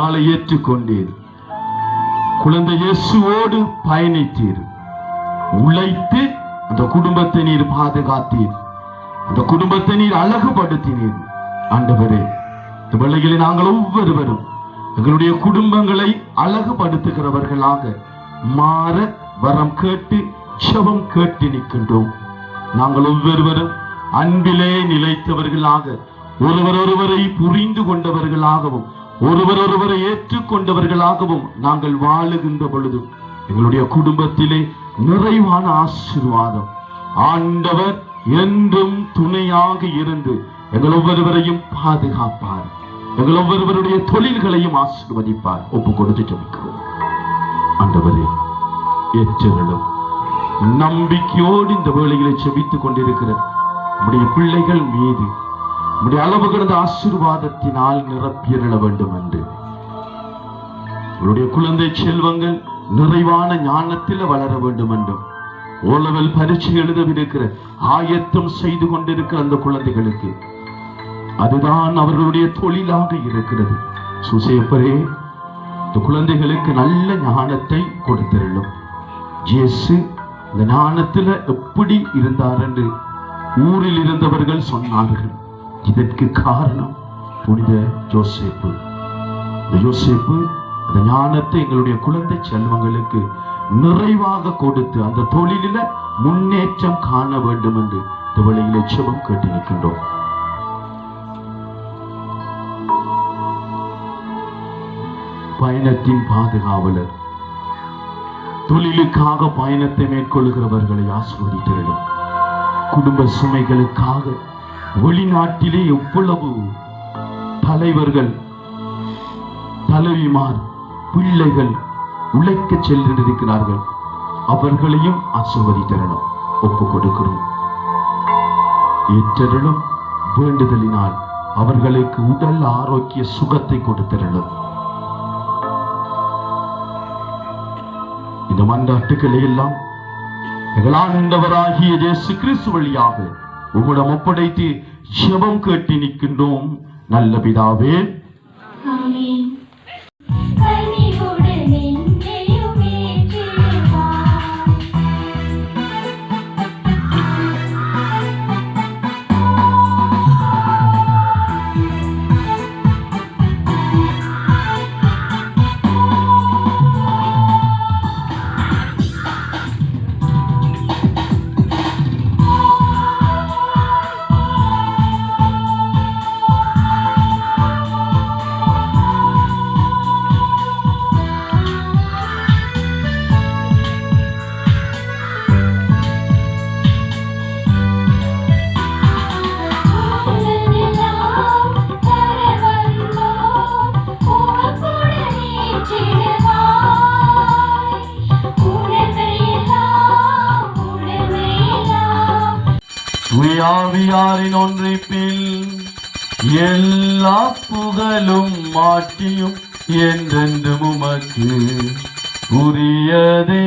துன்பங்களை ஏற்றுக்கொண்டீர். குழந்தை இயேசுவோடு பயணித்தீர். உழைத்து அந்த குடும்பத்தை நீர் பாதுகாத்தீர். அந்த குடும்பத்தை நீர் அழகுபடுத்தினீர். ஆண்டவரே இந்த வேளையிலே நாங்கள் ஒவ்வொருவரும் எங்களுடைய குடும்பங்களை அழகுபடுத்துகிறவர்களாக மாற வரம் கேட்டு செபம் கேட்டு நிற்கின்றோம். நாங்கள் ஒவ்வொருவரும் அன்பிலே நிலைத்தவர்களாக ஒருவர் ஒருவரை புரிந்து கொண்டவர்களாகவும் ஒருவர் ஒருவரை ஏற்றுக்கொண்டவர்களாகவும் நாங்கள் வாழுகின்ற பொழுது எங்களுடைய குடும்பத்திலே நிறைவான ஆசீர்வாதம். ஆண்டவர் என்றும் துணையாக இருந்து எங்கள் ஒவ்வொருவரையும் பாதுகாப்பார். எங்கள் ஒவ்வொருவருடைய தொழில்களையும் ஆசீர்வதிப்பார். ஒப்பு கொடுத்து ஜெபிக்கிறோம். ஆண்டவரே ஏற்றங்களும் நம்பிக்கையோடு இந்த வேளையிலே செபித்துக் கொண்டிருக்கிற நம்முடைய பிள்ளைகள் மீது நம்முடைய அளவு கடந்த ஆசீர்வாதத்தினால் நிரப்பியருள வேண்டும் என்று உங்களுடைய குழந்தை செல்வங்கள் நிறைவான ஞானத்தில் வளர வேண்டும் என்றும் ஓலவல் பரீட்சை எழுதவிருக்கிற ஆயத்தம் செய்து கொண்டிருக்கிற அந்த குழந்தைகளுக்கு. அதுதான் அவர்களுடைய தொழிலாக இருக்கிறது. சுசேப்பரே இந்த குழந்தைகளுக்கு நல்ல ஞானத்தை கொடுத்திருளும். ஜேசு இந்த ஞானத்துல எப்படி இருந்தார் என்று ஊரில் இருந்தவர்கள் சொன்னார்கள். இதற்கு காரணம் புனித ஜோசேப்பு இந்த யோசேப்பு அந்த ஞானத்தை எங்களுடைய குழந்தை செல்வங்களுக்கு நிறைவாக கொடுத்து அந்த தொழிலில முன்னேற்றம் காண வேண்டும் என்று இந்த வழியிலே செபம் கேட்டு நிற்கின்றோம். பயணத்தின் பாதுகாவலர் தொழிலுக்காக பயணத்தை மேற்கொள்கிறவர்களை ஆசிர்வதித்திருடும் குடும்ப சுமைகளுக்காக வெளிநாட்டிலே எவ்வளவு தலைவர்கள் தலைவிமார் பிள்ளைகள் உழைக்க சென்றிருக்கிறார்கள் அவர்களையும் ஆசிர்வதித்தரணும் ஒப்பு கொடுக்கிறோம் ஏற்றருளும் வேண்டுதலினால் அவர்களுக்கு உடல் ஆரோக்கிய சுகத்தை கொடுத்திரணும். இந்த மன்றாட்டுக்களை எல்லாம் எங்கள் இயேசு கிறிஸ்து வழியாக உம்மிடம் ஒப்படைத்து ஜெபம் கேட்டு நிற்கின்றோம். நல்ல பிதாவே துயாவியாரின் ஒன்றிப்பில் எல்லா புகழும் மாட்டியும் என்றென்று உமக்கு உரியதே.